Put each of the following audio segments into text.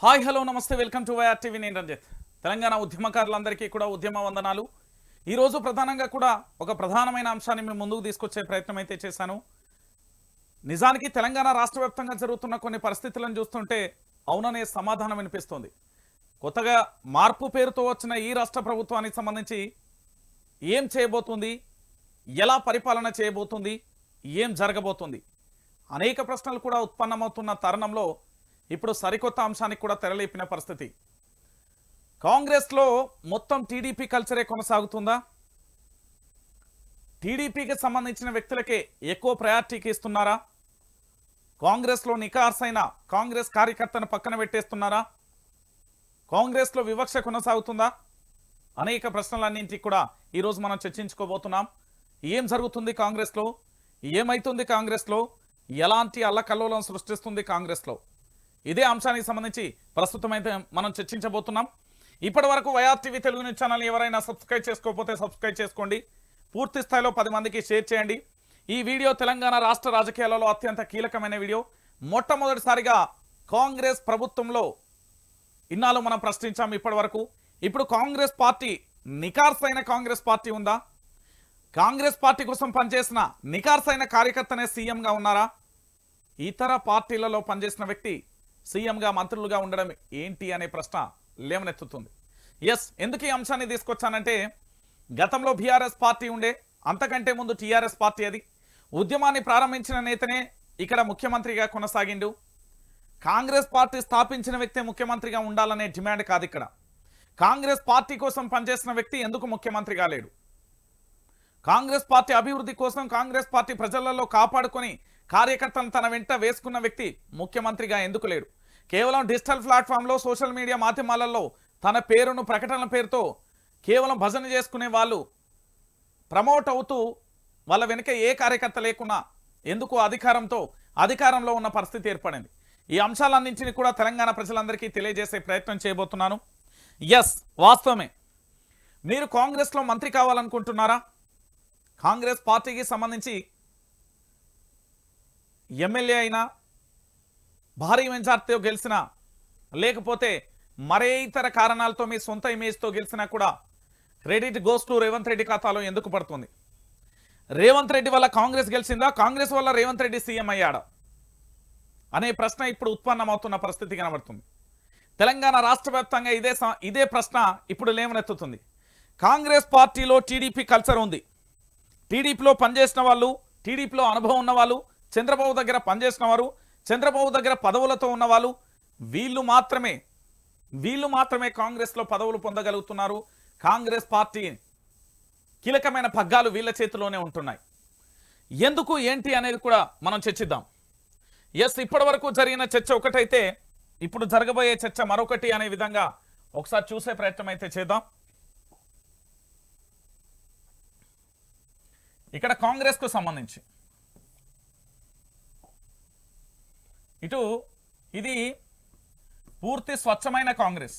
Hi hello నమస్తే welcome to YR TV. నేను రంజిత్. తెలంగాణ ఉద్యమకారులందరికీ కూడా ఉద్యమ వందనాలు. ఈరోజు ప్రధానంగా కూడా ఒక ప్రధానమైన అంశాన్ని మేము ముందుకు తీసుకొచ్చే ప్రయత్నం అయితే చేశాను. నిజానికి తెలంగాణ రాష్ట్ర వ్యాప్తంగా జరుగుతున్న కొన్ని పరిస్థితులను చూస్తుంటే అవుననే సమాధానం వినిపిస్తోంది. కొత్తగా మార్పు పేరుతో వచ్చిన ఈ రాష్ట్ర ప్రభుత్వానికి సంబంధించి ఏం చేయబోతుంది? ఎలా పరిపాలన చేయబోతుంది? ఏం జరగబోతుంది? అనేక ప్రశ్నలు కూడా ఉత్పన్నమవుతున్న తరుణంలో ఇప్పుడు సరికొత్త అంశానికి కూడా తెరలేపిన పరిస్థితి. కాంగ్రెస్లో మొత్తం టీడీపీ కల్చరే కొనసాగుతుందా? టీడీపీకి సంబంధించిన వ్యక్తులకే ఎక్కువ ప్రయారిటీకి ఇస్తున్నారా? కాంగ్రెస్లో నికార్సైన కాంగ్రెస్ కార్యకర్తను పక్కన పెట్టేస్తున్నారా? కాంగ్రెస్లో వివక్ష కొనసాగుతుందా? అనేక ప్రశ్నలన్నింటికి కూడా ఈరోజు మనం చర్చించుకోబోతున్నాం. ఏం జరుగుతుంది కాంగ్రెస్లో? ఏమైతుంది కాంగ్రెస్లో? ఎలాంటి అల్లకల్లోలం సృష్టిస్తుంది కాంగ్రెస్లో? ఇదే అంశానికి సంబంధించి ప్రస్తుతం అయితే మనం చర్చించబోతున్నాం. ఇప్పటి వరకు వైఆర్టీవీ తెలుగు న్యూస్ ఛానల్ ఎవరైనా సబ్స్క్రైబ్ చేసుకోకపోతే సబ్స్క్రైబ్ చేసుకోండి. పూర్తి స్థాయిలో పది మందికి షేర్ చేయండి. ఈ వీడియో తెలంగాణ రాష్ట్ర రాజకీయాలలో అత్యంత కీలకమైన వీడియో. మొట్టమొదటిసారిగా కాంగ్రెస్ ప్రభుత్వంలో ఇన్నాళ్ళు మనం ప్రశ్నించాం ఇప్పటి వరకు ఇప్పుడు కాంగ్రెస్ పార్టీ నికార్సైన కాంగ్రెస్ పార్టీ ఉందా? కాంగ్రెస్ పార్టీ కోసం పనిచేసిన నికార్సైన కార్యకర్తనే సీఎంగా ఉన్నారా? ఇతర పార్టీలలో పనిచేసిన వ్యక్తి సీఎంగా మంత్రులుగా ఉండడం ఏంటి అనే ప్రశ్న లేవనెత్తుతుంది. ఎస్ ఎందుకు ఈ అంశాన్ని తీసుకొచ్చానంటే గతంలో బీఆర్ఎస్ పార్టీ ఉండే అంతకంటే ముందు టీఆర్ఎస్ పార్టీ అది. ఉద్యమాన్ని ప్రారంభించిన నేతనే ఇక్కడ ముఖ్యమంత్రిగా కొనసాగిండు. కాంగ్రెస్ పార్టీ స్థాపించిన వ్యక్తే ముఖ్యమంత్రిగా ఉండాలనే డిమాండ్ కాదు ఇక్కడ. కాంగ్రెస్ పార్టీ కోసం పనిచేసిన వ్యక్తి ఎందుకు ముఖ్యమంత్రిగా లేడు? కాంగ్రెస్ పార్టీ అభివృద్ధి కోసం కాంగ్రెస్ పార్టీ ప్రజలలో కాపాడుకొని కార్యకర్తలను తన వెంట వేసుకున్న వ్యక్తి ముఖ్యమంత్రిగా ఎందుకు లేడు? కేవలం డిజిటల్ ప్లాట్ఫామ్లో సోషల్ మీడియా మాధ్యమాలలో తన పేరును ప్రకటనల పేరుతో కేవలం భజన చేసుకునే వాళ్ళు ప్రమోట్ అవుతూ వాళ్ళ వెనుక ఏ కార్యకర్త లేకున్నా ఎందుకు అధికారంతో అధికారంలో ఉన్న పరిస్థితి ఏర్పడింది. ఈ అంశాలన్నింటినీ కూడా తెలంగాణ ప్రజలందరికీ తెలియజేసే ప్రయత్నం చేయబోతున్నాను. ఎస్ వాస్తవమే. మీరు కాంగ్రెస్లో మంత్రి కావాలనుకుంటున్నారా? కాంగ్రెస్ పార్టీకి సంబంధించి ఎమ్మెల్యే అయినా భారీ మెజార్టీతో గెలిచినా లేకపోతే మరే ఇతర కారణాలతో మీ సొంత ఇమేజ్తో గెలిచినా కూడా credit goes to Revanth Reddy ఖాతాలో ఎందుకు పడుతుంది? రేవంత్ రెడ్డి వల్ల కాంగ్రెస్ గెలిచిందా? కాంగ్రెస్ వల్ల రేవంత్ రెడ్డి సీఎం అయ్యాడా? అనే ప్రశ్న ఇప్పుడు ఉత్పన్నమవుతున్న పరిస్థితి కనబడుతుంది. తెలంగాణ రాష్ట్ర వ్యాప్తంగా ఇదే స- ఇదే ప్రశ్న ఇప్పుడు లేవనెత్తుతుంది. కాంగ్రెస్ పార్టీలో టీడీపీ కల్చర్ ఉంది. టీడీపీలో పనిచేసిన వాళ్ళు టీడీపీలో అనుభవం ఉన్నవాళ్ళు చంద్రబాబు దగ్గర పనిచేసిన వారు చంద్రబాబు దగ్గర పదవులతో ఉన్నవాళ్ళు వీళ్ళు మాత్రమే వీళ్ళు మాత్రమే కాంగ్రెస్లో పదవులు పొందగలుగుతున్నారు. కాంగ్రెస్ పార్టీ కీలకమైన పగ్గాలు వీళ్ళ చేతిలోనే ఉంటున్నాయి. ఎందుకు ఏంటి అనేది కూడా మనం చర్చిద్దాం. ఎస్ ఇప్పటివరకు జరిగిన చర్చ ఒకటైతే ఇప్పుడు జరగబోయే చర్చ మరొకటి అనే విధంగా ఒకసారి చూసే ప్రయత్నం అయితే చేద్దాం. ఇక్కడ కాంగ్రెస్కు సంబంధించి. ఇటు ఇది పూర్తి స్వచ్ఛమైన కాంగ్రెస్.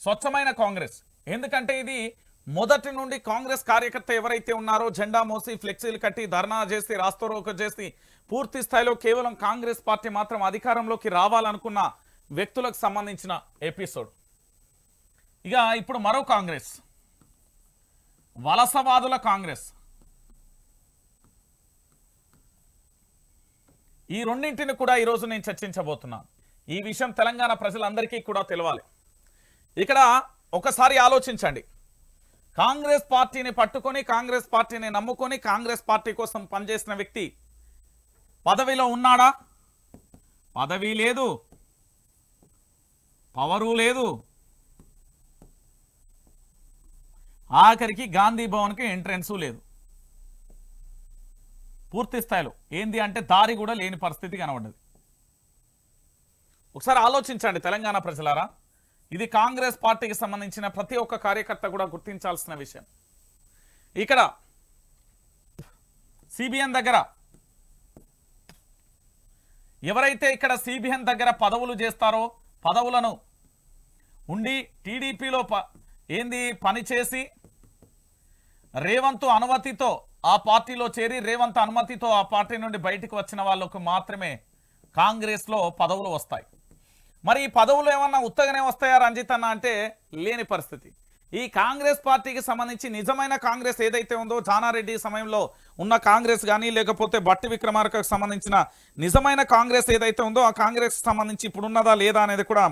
స్వచ్ఛమైన కాంగ్రెస్. ఎందుకంటే ఇది మొదటి నుండి కాంగ్రెస్ కార్యకర్త ఎవరైతే ఉన్నారో జెండా మోసి ఫ్లెక్సీలు కట్టి ధర్నా చేసి రాస్తోరోక చేసి పూర్తి స్థాయిలో కేవలం కాంగ్రెస్ పార్టీ మాత్రం అధికారంలోకి రావాలనుకున్న వ్యక్తులకు సంబంధించిన ఎపిసోడ్. ఇక ఇప్పుడు మరో కాంగ్రెస్. వలసవాదుల కాంగ్రెస్. ఈ రెండింటిని కూడా ఈరోజు నేను చర్చించబోతున్నాను ఈ విషయం తెలంగాణ ప్రజలందరికీ కూడా తెలవాలి. ఇక్కడ ఒకసారి ఆలోచించండి. కాంగ్రెస్ పార్టీని పట్టుకొని కాంగ్రెస్ పార్టీని నమ్ముకొని కాంగ్రెస్ పార్టీ కోసం పనిచేసిన వ్యక్తి పదవిలో ఉన్నాడా? పదవి లేదు. పవరు లేదు. ఆఖరికి గాంధీ భవన్కి ఎంట్రెన్సు లేదు. పూర్తి స్థాయిలో. ఏంది అంటే దారి కూడా లేని పరిస్థితి కనబడ్డది. ఒకసారి ఆలోచించండి తెలంగాణ ప్రజలారా. ఇది కాంగ్రెస్ పార్టీకి సంబంధించిన ప్రతి ఒక్క కార్యకర్త కూడా గుర్తించాల్సిన విషయం. ఇక్కడ సిబిఎన్ దగ్గర ఎవరైతే ఇక్కడ సిబిఎన్ దగ్గర పదవులు చేస్తారో పదవులను ఉండి టీడీపీలో ప ఏంది పని చేసి రేవంత్ అనుమతితో ఆ పార్టీలో చేరి రేవంత్ అనుమతితో ఆ పార్టీ నుండి బయటకు వచ్చిన వాళ్ళకు మాత్రమే కాంగ్రెస్లో పదవులు వస్తాయి. మరి ఈ పదవులు ఏమన్నా ఉత్తగానే వస్తాయా రంజిత్ అన్న అంటే లేని పరిస్థితి. ఈ కాంగ్రెస్ పార్టీకి సంబంధించి నిజమైన కాంగ్రెస్ ఏదైతే ఉందో జానారెడ్డి సమయంలో ఉన్న కాంగ్రెస్ కానీ లేకపోతే బట్టి విక్రమార్కకు సంబంధించిన నిజమైన కాంగ్రెస్ ఏదైతే ఉందో ఆ కాంగ్రెస్ సంబంధించి ఇప్పుడున్నదా లేదా అనేది కూడా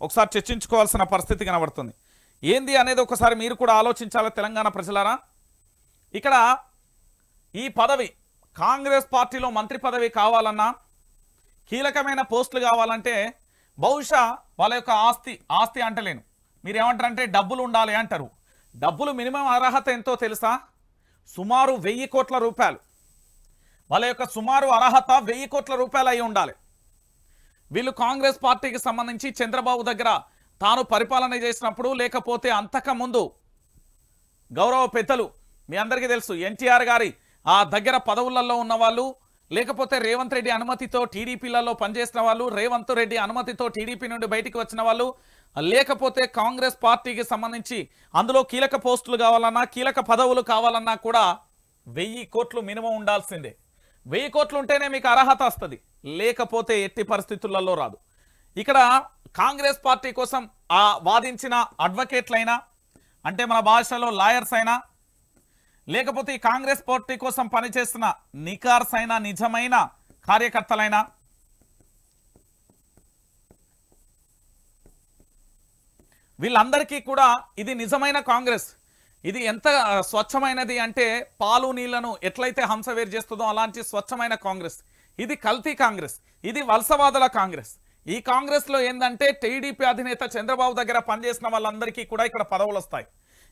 ఒకసారి చర్చించుకోవాల్సిన పరిస్థితి కనబడుతుంది. ఏంది అనేది ఒకసారి మీరు కూడా ఆలోచించాలా తెలంగాణ ప్రజలారా? ఇక్కడ ఈ పదవి కాంగ్రెస్ పార్టీలో మంత్రి పదవి కావాలన్నా కీలకమైన పోస్టులు కావాలంటే బహుశా వాళ్ళ యొక్క ఆస్తి ఆస్తి అంటలేను. మీరు ఏమంటారంటే డబ్బులు ఉండాలి అంటారు. డబ్బులు మినిమం అర్హత ఎంతో తెలుసా? సుమారు వెయ్యి కోట్ల రూపాయలు. వాళ్ళ యొక్క సుమారు అర్హత వెయ్యి కోట్ల రూపాయలు అయి ఉండాలి. వీళ్ళు కాంగ్రెస్ పార్టీకి సంబంధించి చంద్రబాబు దగ్గర తాను పరిపాలన చేసినప్పుడు లేకపోతే అంతకముందు గౌరవ పెద్దలు మీ అందరికీ తెలుసు ఎన్టీఆర్ గారి ఆ దగ్గర పదవులలో ఉన్న వాళ్ళు లేకపోతే రేవంత్ రెడ్డి అనుమతితో టీడీపీలలో పనిచేసిన వాళ్ళు రేవంత్ రెడ్డి అనుమతితో టీడీపీ నుండి బయటికి వచ్చిన వాళ్ళు లేకపోతే కాంగ్రెస్ పార్టీకి సంబంధించి అందులో కీలక పోస్టులు కావాలన్నా కీలక పదవులు కావాలన్నా కూడా వెయ్యి కోట్లు మినిమం ఉండాల్సిందే. వెయ్యి కోట్లు ఉంటేనే మీకు అర్హత వస్తుంది. లేకపోతే ఎట్టి పరిస్థితులలో రాదు. ఇక్కడ కాంగ్రెస్ పార్టీ కోసం ఆ వాదించిన అడ్వకేట్లైనా అంటే మన భాషలో లాయర్స్ అయినా లేకపోతే ఈ కాంగ్రెస్ పార్టీ కోసం పనిచేస్తున్న నికార్స్ అయినా నిజమైన కార్యకర్తలైనా? వీళ్ళందరికీ కూడా ఇది నిజమైన కాంగ్రెస్. ఇది ఎంత స్వచ్ఛమైనది అంటే పాలు నీళ్ళను ఎట్లయితే హంస వేరు చేస్తుందో అలాంటి స్వచ్ఛమైన కాంగ్రెస్. ఇది కల్తీ కాంగ్రెస్. ఇది వలసవాదుల కాంగ్రెస్. ఈ కాంగ్రెస్లో ఏంటంటే టీడీపీ అధినేత చంద్రబాబు దగ్గర పనిచేసిన వాళ్ళందరికీ కూడా ఇక్కడ పదవులు వస్తాయి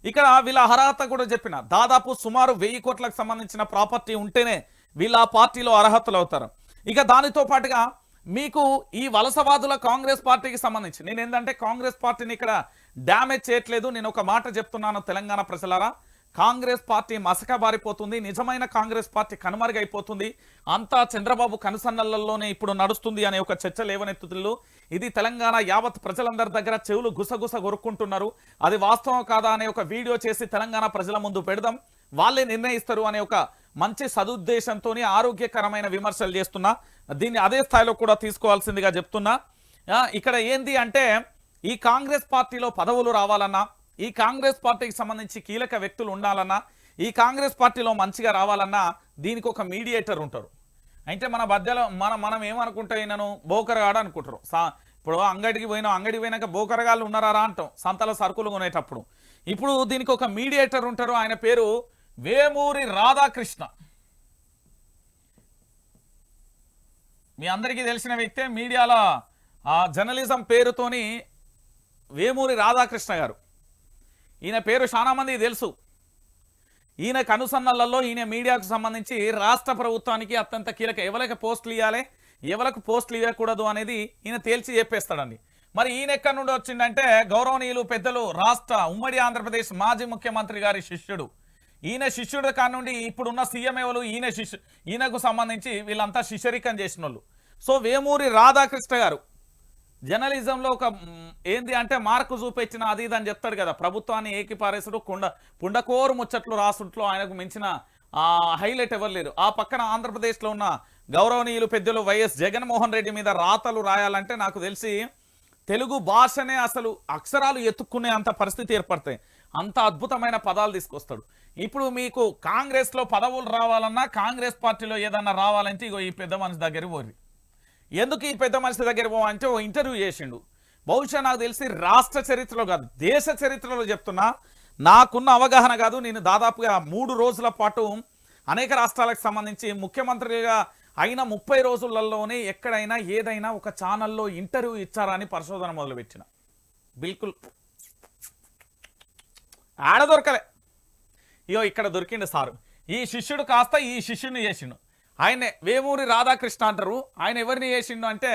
ఇక్కడ వీళ్ళ అర్హత కూడా చెప్పిన. దాదాపు సుమారు వెయ్యి కోట్లకు సంబంధించిన ప్రాపర్టీ ఉంటేనే వీళ్ళ ఆ పార్టీలో అర్హతలు అవుతారు. ఇక దానితో పాటుగా మీకు ఈ వలసవాదుల కాంగ్రెస్ పార్టీకి సంబంధించి నేను ఏంటంటే కాంగ్రెస్ పార్టీని ఇక్కడ డ్యామేజ్ చేయట్లేదు. నేను ఒక మాట చెప్తున్నాను తెలంగాణ ప్రజలారా. కాంగ్రెస్ పార్టీ మసక బారిపోతుంది నిజమైన కాంగ్రెస్ పార్టీ కనుమరుగైపోతుంది. అంతా చంద్రబాబు కనుసన్నలలోనే ఇప్పుడు నడుస్తుంది అనే ఒక చర్చ లేవనెత్తుతులు. ఇది తెలంగాణ యావత్ ప్రజలందరి దగ్గర చెవులు గుసగుస కొరుక్కుంటున్నారు అది వాస్తవం కాదా అనే ఒక వీడియో చేసి తెలంగాణ ప్రజల ముందు పెడదాం. వాళ్ళే నిర్ణయిస్తారు అనే ఒక మంచి సదుద్దేశంతో ఆరోగ్యకరమైన విమర్శలు చేస్తున్నా. దీన్ని అదే స్థాయిలో కూడా తీసుకోవాల్సిందిగా చెప్తున్నా. ఇక్కడ ఏంది అంటే ఈ కాంగ్రెస్ పార్టీలో పదవులు రావాలన్నా ఈ కాంగ్రెస్ పార్టీకి సంబంధించి కీలక వ్యక్తులు ఉండాలన్నా ఈ కాంగ్రెస్ పార్టీలో మంచిగా రావాలన్నా దీనికి ఒక మీడియేటర్ ఉంటారు. అయితే మన మధ్యలో మన మనం ఏమనుకుంటే నన్ను బోకరగాడు అనుకుంటారు. సా ఇప్పుడు అంగడికి పోయినా అంగడికి పోయినాక బోకరగాళ్ళు ఉన్నారా అంటాం. సంతల సరుకులు కొనేటప్పుడు. ఇప్పుడు దీనికి ఒక మీడియేటర్ ఉంటారు. ఆయన పేరు వేమూరి రాధాకృష్ణ. మీ అందరికీ తెలిసిన వ్యక్తే మీడియాలో ఆ జర్నలిజం పేరుతోని వేమూరి రాధాకృష్ణ గారు. ఈయన పేరు చాలామంది తెలుసు. ఈయన కనుసన్నలలో ఈయన మీడియాకు సంబంధించి రాష్ట్ర ప్రభుత్వానికి అత్యంత కీలక ఎవరికి పోస్టులు ఇవ్వాలి ఎవరికి పోస్టులు ఇవ్వకూడదు అనేది ఈయన తేల్చి చెప్పేస్తాడండి. మరి ఈయన ఎక్కడి నుండి వచ్చిందంటే గౌరవనీయులు పెద్దలు రాష్ట్ర ఉమ్మడి ఆంధ్రప్రదేశ్ మాజీ ముఖ్యమంత్రి గారి శిష్యుడు. ఈయన శిష్యుడు కానుండి ఇప్పుడున్న సీఎం ఎవరు? ఈయన శిష్యు ఈయనకు సంబంధించి వీళ్ళంతా శిష్యరికం చేసిన సో వేమూరి రాధాకృష్ణ గారు జర్నలిజంలో ఒక ఏంది అంటే మార్కు చూపించిన అది ఇది అని చెప్తాడు కదా. ప్రభుత్వాన్ని ఏకిపారేసుడు కుండ పుండకోరు ముచ్చట్లు రాసుట్లో ఆయనకు మించిన హైలైట్ ఎవరు లేరు. ఆ పక్కన ఆంధ్రప్రదేశ్లో ఉన్న గౌరవనీయులు పెద్దలు వైఎస్ జగన్మోహన్ రెడ్డి మీద రాతలు రాయాలంటే నాకు తెలిసి తెలుగు భాషనే అసలు అక్షరాలు ఎత్తుక్కునే అంత పరిస్థితి ఏర్పడతాయి. అంత అద్భుతమైన పదాలు తీసుకొస్తాడు. ఇప్పుడు మీకు కాంగ్రెస్లో పదవులు రావాలన్నా కాంగ్రెస్ పార్టీలో ఏదన్నా రావాలంటే ఇగో ఈ పెద్ద మనిషి దగ్గరికి పోరి. ఎందుకు ఈ పెద్ద మనిషి దగ్గర పోవంటే ఓ ఇంటర్వ్యూ చేసిండు. బహుశా నాకు తెలిసి రాష్ట్ర చరిత్రలో కాదు దేశ చరిత్రలో చెప్తున్నా నాకున్న అవగాహన కాదు నేను దాదాపుగా మూడు రోజుల పాటు అనేక రాష్ట్రాలకు సంబంధించి ముఖ్యమంత్రిగా అయిన ముప్పై రోజులలోనే ఎక్కడైనా ఏదైనా ఒక ఛానల్లో ఇంటర్వ్యూ ఇచ్చారా అని పరిశోధన మొదలుపెట్టిన. బిల్కుల్. ఆడ దొరకలే. ఇయో ఇక్కడ దొరికిండు సారు. ఈ శిష్యుడు కాస్త ఈ శిష్యుని చేసిండు. ఆయనే వేమూరి రాధాకృష్ణ అంటారు. ఆయన ఎవరిని చేసిండు అంటే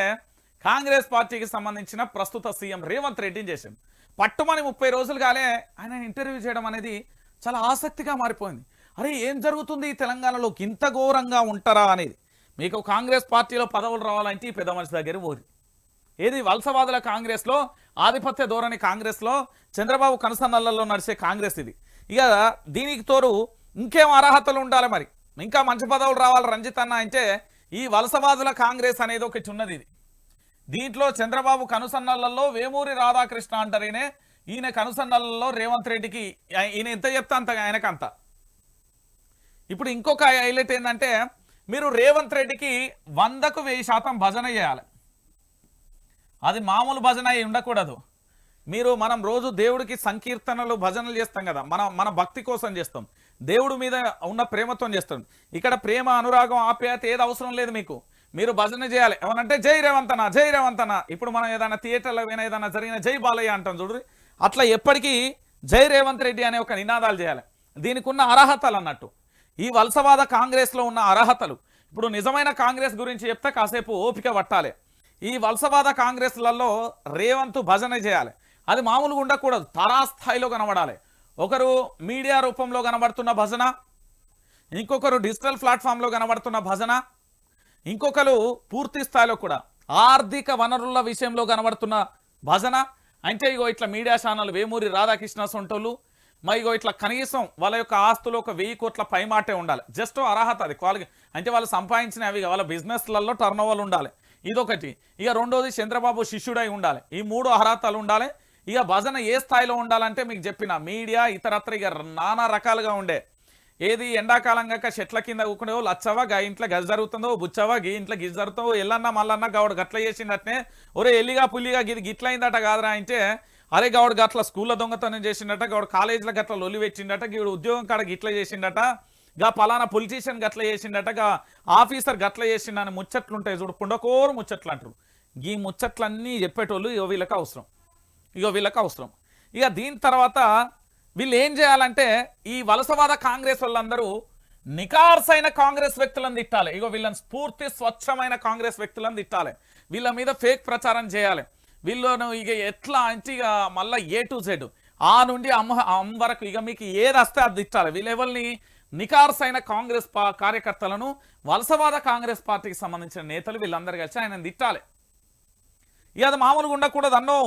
కాంగ్రెస్ పార్టీకి సంబంధించిన ప్రస్తుత సీఎం రేవంత్ రెడ్డిని చేసిండు. పట్టుమని ముప్పై రోజులు కాలే ఆయన ఇంటర్వ్యూ చేయడం అనేది చాలా ఆసక్తిగా మారిపోయింది. అరే ఏం జరుగుతుంది ఈ తెలంగాణలో ఇంత ఘోరంగా ఉంటారా అనేది. మీకు కాంగ్రెస్ పార్టీలో పదవులు రావాలంటే ఈ పెద్ద మనిషి దగ్గర పోరి ఏది వలసవాదుల కాంగ్రెస్లో ఆధిపత్య ధోరణి కాంగ్రెస్లో చంద్రబాబు కనుసన్నలలో నడిచే కాంగ్రెస్ ఇది. ఇక దీనికి తోడు ఇంకేం అర్హతలు ఉండాలి మరి? ఇంకా మంచి పదవులు రావాలి రంజిత్ అన్న అంటే ఈ వలసవాదుల కాంగ్రెస్ అనేది ఒకటి ఉన్నది ఇది. దీంట్లో చంద్రబాబు కనుసన్నలలో వేమూరి రాధాకృష్ణ అంటారనే? ఈయన ఈయన కనుసన్నలలో రేవంత్ రెడ్డికి ఈయన ఎంత చెప్తా అంత ఆయనకు అంత ఇప్పుడు ఇంకొక హైలైట్ ఏంటంటే మీరు రేవంత్ రెడ్డికి వందకు వెయ్యి శాతం భజన చేయాలి. అది మామూలు భజన అయి ఉండకూడదు. మీరు మనం రోజు దేవుడికి సంకీర్తనలు భజనలు చేస్తాం కదా మన మన భక్తి కోసం చేస్తాం. దేవుడు మీద ఉన్న ప్రేమతో చేస్తాడు. ఇక్కడ ప్రేమ అనురాగం ఆప్యాయత ఏది అవసరం లేదు మీకు. మీరు భజన చేయాలి. ఏమనంటే జై రేవంతనా జై రేవంతనా ఇప్పుడు మనం ఏదైనా థియేటర్లో పోయినా ఏదైనా జరిగిన జై బాలయ్య అంటాం చూడు. అట్లా ఎప్పటికీ జై రేవంత్ రెడ్డి అనే ఒక నినాదాలు చేయాలి. దీనికి ఉన్న అర్హతలు అన్నట్టు. ఈ వలసవాద కాంగ్రెస్లో ఉన్న అర్హతలు. ఇప్పుడు నిజమైన కాంగ్రెస్ గురించి చెప్తే కాసేపు ఓపిక పట్టాలి. ఈ వలసవాద కాంగ్రెస్లలో రేవంత్ భజన చేయాలి. అది మామూలుగా ఉండకూడదు. తారాస్థాయిలో కనబడాలి. ఒకరు మీడియా రూపంలో కనబడుతున్న భజన ఇంకొకరు డిజిటల్ ప్లాట్ఫామ్లో కనబడుతున్న భజన ఇంకొకరు పూర్తి స్థాయిలో కూడా ఆర్థిక వనరుల విషయంలో కనబడుతున్న భజన. అంటే ఇగో ఇట్లా మీడియా ఛానల్ వేమూరి రాధాకృష్ణ సొంటోళ్ళు మరి ఇగో ఇట్లా కనీసం వాళ్ళ యొక్క ఆస్తులు ఒక వెయ్యి కోట్ల పైమాటే ఉండాలి. జస్ట్ అర్హత అది క్వాలిటీ అంటే వాళ్ళు సంపాదించిన అవి వాళ్ళ బిజినెస్లలో టర్న్ ఉండాలి. ఇదొకటి. ఇక రెండోది చంద్రబాబు శిష్యుడై ఉండాలి. ఈ మూడు అర్హతలు ఉండాలి. ఇక భజన ఏ స్థాయిలో ఉండాలంటే మీకు చెప్పిన మీడియా ఇతరత్ర ఇక నానా రకాలుగా ఉండే. ఏది ఎండాకాలం కాక చెట్ల కింద కూకునేవో లచ్చవా గా ఇంట్లో గజ జరుగుతుందో బుచ్చవా గీ ఇంట్లో గిజ్ జరుగుతుందో ఎల్లన్నా మల్లన్న గౌడు గట్ల చేసిండటనే. ఒరే ఎల్లిగా పుల్లిగా గిది గిట్లయిందట కాదురా అంటే అరే గౌడు గట్ల స్కూల్లో దొంగతనం చేసిండట గౌడు కాలేజీలో గట్ల లొల్లి పెట్టిండట గీడు ఉద్యోగం కాడ గిట్ల చేసిండట గా పలానా పొలిటీషియన్ గట్ల చేసిండట గా ఆఫీసర్ గట్ల చేసిండని ముచ్చట్లుంటాయి చూడు పుండకోరు ముచ్చట్లు అంటారు ఈ ముచ్చట్లన్నీ చెప్పేటోళ్ళు వీళ్ళకి అవసరం. ఇగో వీళ్ళకి అవసరం. ఇక దీని తర్వాత వీళ్ళు ఏం చేయాలంటే ఈ వలసవాద కాంగ్రెస్ వాళ్ళందరూ నికార్సైన కాంగ్రెస్ వ్యక్తులను తిట్టాలి. ఇగో వీళ్ళని స్ఫూర్తి స్వచ్ఛమైన కాంగ్రెస్ వ్యక్తులను తిట్టాలి. వీళ్ళ మీద ఫేక్ ప్రచారం చేయాలి. వీళ్ళను ఇక ఎట్లా అంటే ఇక మళ్ళీ ఏ టు జెడ్ ఆ నుండి అమ్మ అమ్ వరకు ఇక మీకు ఏది వస్తే అది తిట్టాలి. వీళ్ళెవరిని నికార్సైన కాంగ్రెస్ కార్యకర్తలను వలసవాద కాంగ్రెస్ పార్టీకి సంబంధించిన నేతలు వీళ్ళందరూ కలిసి ఆయన తిట్టాలి. ఇక అది మామూలుగా ఉండకూడదు అన్నో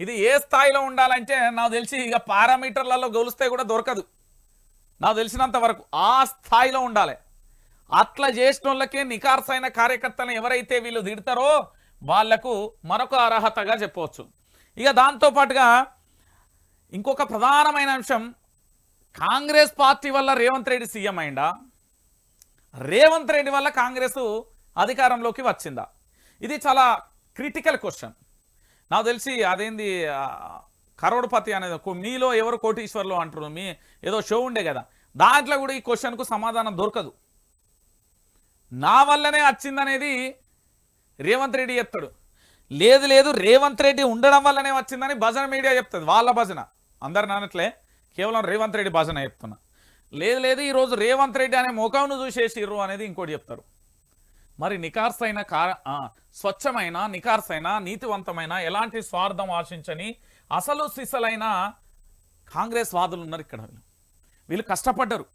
ఇది ఏ స్థాయిలో ఉండాలంటే నాకు తెలిసి ఇక పారామీటర్లలో గొలిస్తే కూడా దొరకదు. నాకు తెలిసినంత వరకు ఆ స్థాయిలో ఉండాలి. అట్లా చేసిన వాళ్ళకే నికార్సైన కార్యకర్తలను ఎవరైతే వీళ్ళు తిడతారో వాళ్ళకు మరొక అర్హతగా చెప్పవచ్చు. ఇక దాంతో పాటుగా ఇంకొక ప్రధానమైన అంశం కాంగ్రెస్ పార్టీ వల్ల రేవంత్ రెడ్డి సీఎం అయిందా? రేవంత్ రెడ్డి వల్ల కాంగ్రెస్ అధికారంలోకి వచ్చిందా? ఇది చాలా క్రిటికల్ క్వశ్చన్. నాకు తెలిసి అదేంది కరోడపతి కరోడ్పతి అనేది మీలో ఎవరు కోటీశ్వర్లు అంటారు? మీ ఏదో షో ఉండే కదా. దాంట్లో కూడా ఈ క్వశ్చన్కు సమాధానం దొరకదు. నా వల్లనే వచ్చిందనేది రేవంత్ రెడ్డి చెప్తాడు. లేదు లేదు రేవంత్ రెడ్డి ఉండడం వల్లనే వచ్చిందని భజన మీడియా చెప్తుంది వాళ్ళ భజన. అందరు నానట్లే కేవలం రేవంత్ రెడ్డి భజన చెప్తున్నా. లేదు లేదు ఈరోజు రేవంత్ రెడ్డి అనే ముఖంను చూసేసిర్రు అనేది ఇంకోటి చెప్తారు. మరి నికార్సైన స్వచ్ఛమైన నికార్సైన నీతివంతమైన ఎలాంటి స్వార్థం ఆశించని అసలు సిసలైన కాంగ్రెస్ వాదులు ఉన్నారు ఇక్కడ వీళ్ళు. వీళ్ళు కష్టపడ్డరు.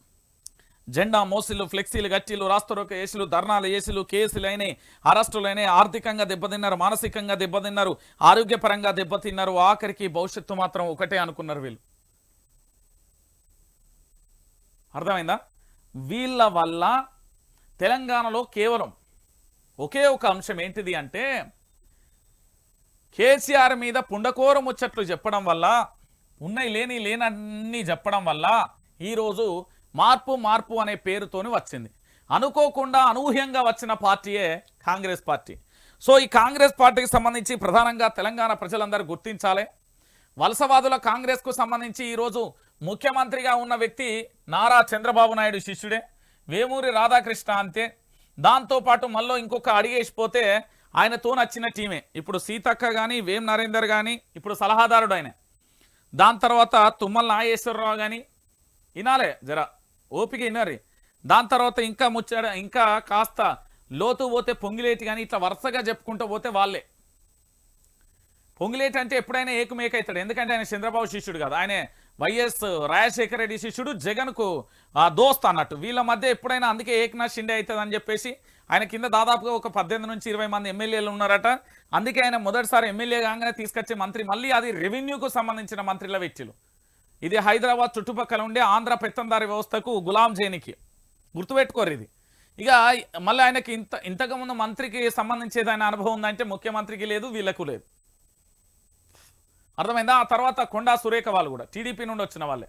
జెండా మోసిలు ఫ్లెక్సీలు గట్టీలు రాస్తరోక ఏసులు ధర్నాలు ఏసులు కేసులైనే అరెస్టులైనే ఆర్థికంగా దెబ్బతిన్నారు మానసికంగా దెబ్బతిన్నారు ఆరోగ్యపరంగా దెబ్బతిన్నారు ఆఖరికి భవిష్యత్తు మాత్రం ఒకటే అనుకున్నారు వీళ్ళు. అర్థమైందా? వీళ్ళ వల్ల తెలంగాణలో కేవలం ఒకే ఒక అంశం ఏంటిది అంటే కేసీఆర్ మీద పుండకోర ముచ్చట్లు చెప్పడం వల్ల ఉన్నాయి లేని లేనన్నీ చెప్పడం వల్ల ఈరోజు మార్పు మార్పు అనే పేరుతోని వచ్చింది. అనుకోకుండా అనూహ్యంగా వచ్చిన పార్టీయే కాంగ్రెస్ పార్టీ. సో ఈ కాంగ్రెస్ పార్టీకి సంబంధించి ప్రధానంగా తెలంగాణ ప్రజలందరూ గుర్తించాలి. వలసవాదుల కాంగ్రెస్కు సంబంధించి ఈరోజు ముఖ్యమంత్రిగా ఉన్న వ్యక్తి నారా చంద్రబాబు నాయుడు శిష్యుడే. వేమూరి రాధాకృష్ణ అంతే. దాంతోపాటు మళ్ళీ ఇంకొక అడిగేసిపోతే ఆయనతో నచ్చిన టీమే. ఇప్పుడు సీతక్క కానీ వేం నరేందర్ కానీ ఇప్పుడు సలహాదారుడు ఆయన. దాని తర్వాత తుమ్మల నాగేశ్వరరావు కానీ వినాలే జర ఓపిక వినరి దాని తర్వాత ఇంకా ముచ్చట ఇంకా కాస్త లోతు పోతే పొంగిలేటి కానీ ఇట్లా వరుసగా చెప్పుకుంటూ పోతే వాళ్ళే. పొంగిలేటి అంటే ఎప్పుడైనా ఏకమేకైతాడు. ఎందుకంటే ఆయన చంద్రబాబు శిష్యుడు కదా. ఆయన వైఎస్ రాజశేఖర రెడ్డి శిష్యుడు జగన్కు ఆ, దోస్త్ అన్నట్టు. వీళ్ళ మధ్య ఎప్పుడైనా అందుకే ఏకనాథ్ షిండే అవుతుంది అని చెప్పేసి ఆయన కింద దాదాపుగా ఒక పద్దెనిమిది నుంచి ఇరవై మంది ఎమ్మెల్యేలు ఉన్నారట. అందుకే ఆయన మొదటిసారి ఎమ్మెల్యే కాగానే తీసుకొచ్చే మంత్రి మళ్ళీ అది రెవెన్యూకు సంబంధించిన మంత్రిల వ్యక్తులు. ఇది హైదరాబాద్ చుట్టుపక్కల ఉండే ఆంధ్ర పెత్తందారి వ్యవస్థకు గులాం జైనికి. గుర్తుపెట్టుకోరు ఇది. ఇక మళ్ళీ ఆయనకి ఇంత ఇంతకుముందు మంత్రికి సంబంధించేది ఆయన అనుభవం ఉందంటే ముఖ్యమంత్రికి లేదు వీళ్ళకు లేదు. అర్థమైందా? ఆ తర్వాత కొండా సురేఖ వాళ్ళు కూడా టీడీపీ నుండి వచ్చిన వాళ్ళే.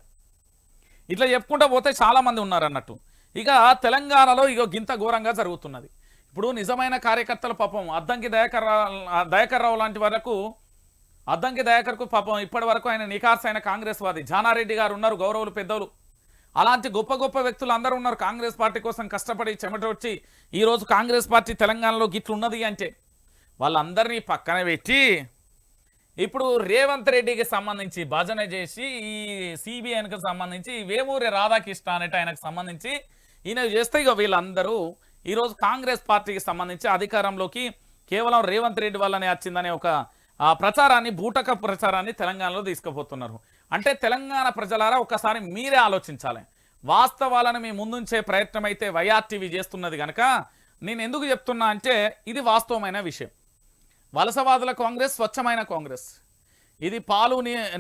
ఇట్లా చెప్పుకుంటూ పోతే చాలా మంది ఉన్నారు అన్నట్టు. ఇక తెలంగాణలో ఇక గింత ఘోరంగా జరుగుతున్నది. ఇప్పుడు నిజమైన కార్యకర్తల పాపం అద్దంకి దయాకర్ దయాకర్ రావు లాంటి వరకు అద్దంకి దయాకర్కు పాపం ఇప్పటి వరకు ఆయన నికాస్ అయిన కాంగ్రెస్ వాది. జానారెడ్డి గారు ఉన్నారు గౌరవులు పెద్దలు అలాంటి గొప్ప గొప్ప వ్యక్తులు అందరూ ఉన్నారు. కాంగ్రెస్ పార్టీ కోసం కష్టపడి చెమట వచ్చి ఈరోజు కాంగ్రెస్ పార్టీ తెలంగాణలో గిట్లున్నది అంటే వాళ్ళందరినీ పక్కన పెట్టి ఇప్పుడు రేవంత్ రెడ్డికి సంబంధించి భజన చేసి ఈ సిబిఐకి సంబంధించి వేమూరి రాధాకృష్ణ అనేట ఆయనకు సంబంధించి ఈయన చేస్తే ఇక వీళ్ళందరూ ఈరోజు కాంగ్రెస్ పార్టీకి సంబంధించి అధికారంలోకి కేవలం రేవంత్ రెడ్డి వల్లనే వచ్చిందనే ఒక ప్రచారాన్ని బూటక ప్రచారాన్ని తెలంగాణలో తీసుకుపోతున్నారు. అంటే తెలంగాణ ప్రజలారా ఒకసారి మీరే ఆలోచించాలి. వాస్తవాలను మీ ముందుంచే ప్రయత్నం అయితే వైఆర్టీవీ చేస్తున్నది కనుక నేను ఎందుకు చెప్తున్నా అంటే ఇది వాస్తవమైన విషయం. వలసవాదుల కాంగ్రెస్ స్వచ్ఛమైన కాంగ్రెస్. ఇది పాలు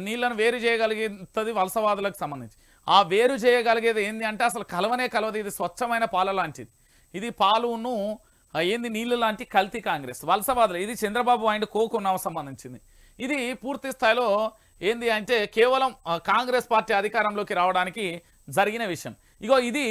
నీళ్ళను వేరు చేయగలిగేది వలసవాదులకు సంబంధించి. ఆ వేరు చేయగలిగేది ఏంది అంటే అసలు కలవనే కలవదు. ఇది స్వచ్ఛమైన పాల లాంటిది. ఇది పాలును ఏంది నీళ్ళు లాంటి కల్తీ కాంగ్రెస్. వలసవాదులు ఇది చంద్రబాబు అండ్ కోకున్నాం సంబంధించింది. ఇది పూర్తి స్థాయిలో ఏంది అంటే కేవలం కాంగ్రెస్ పార్టీ అధికారంలోకి రావడానికి జరిగిన విషయం. ఇగో ఇది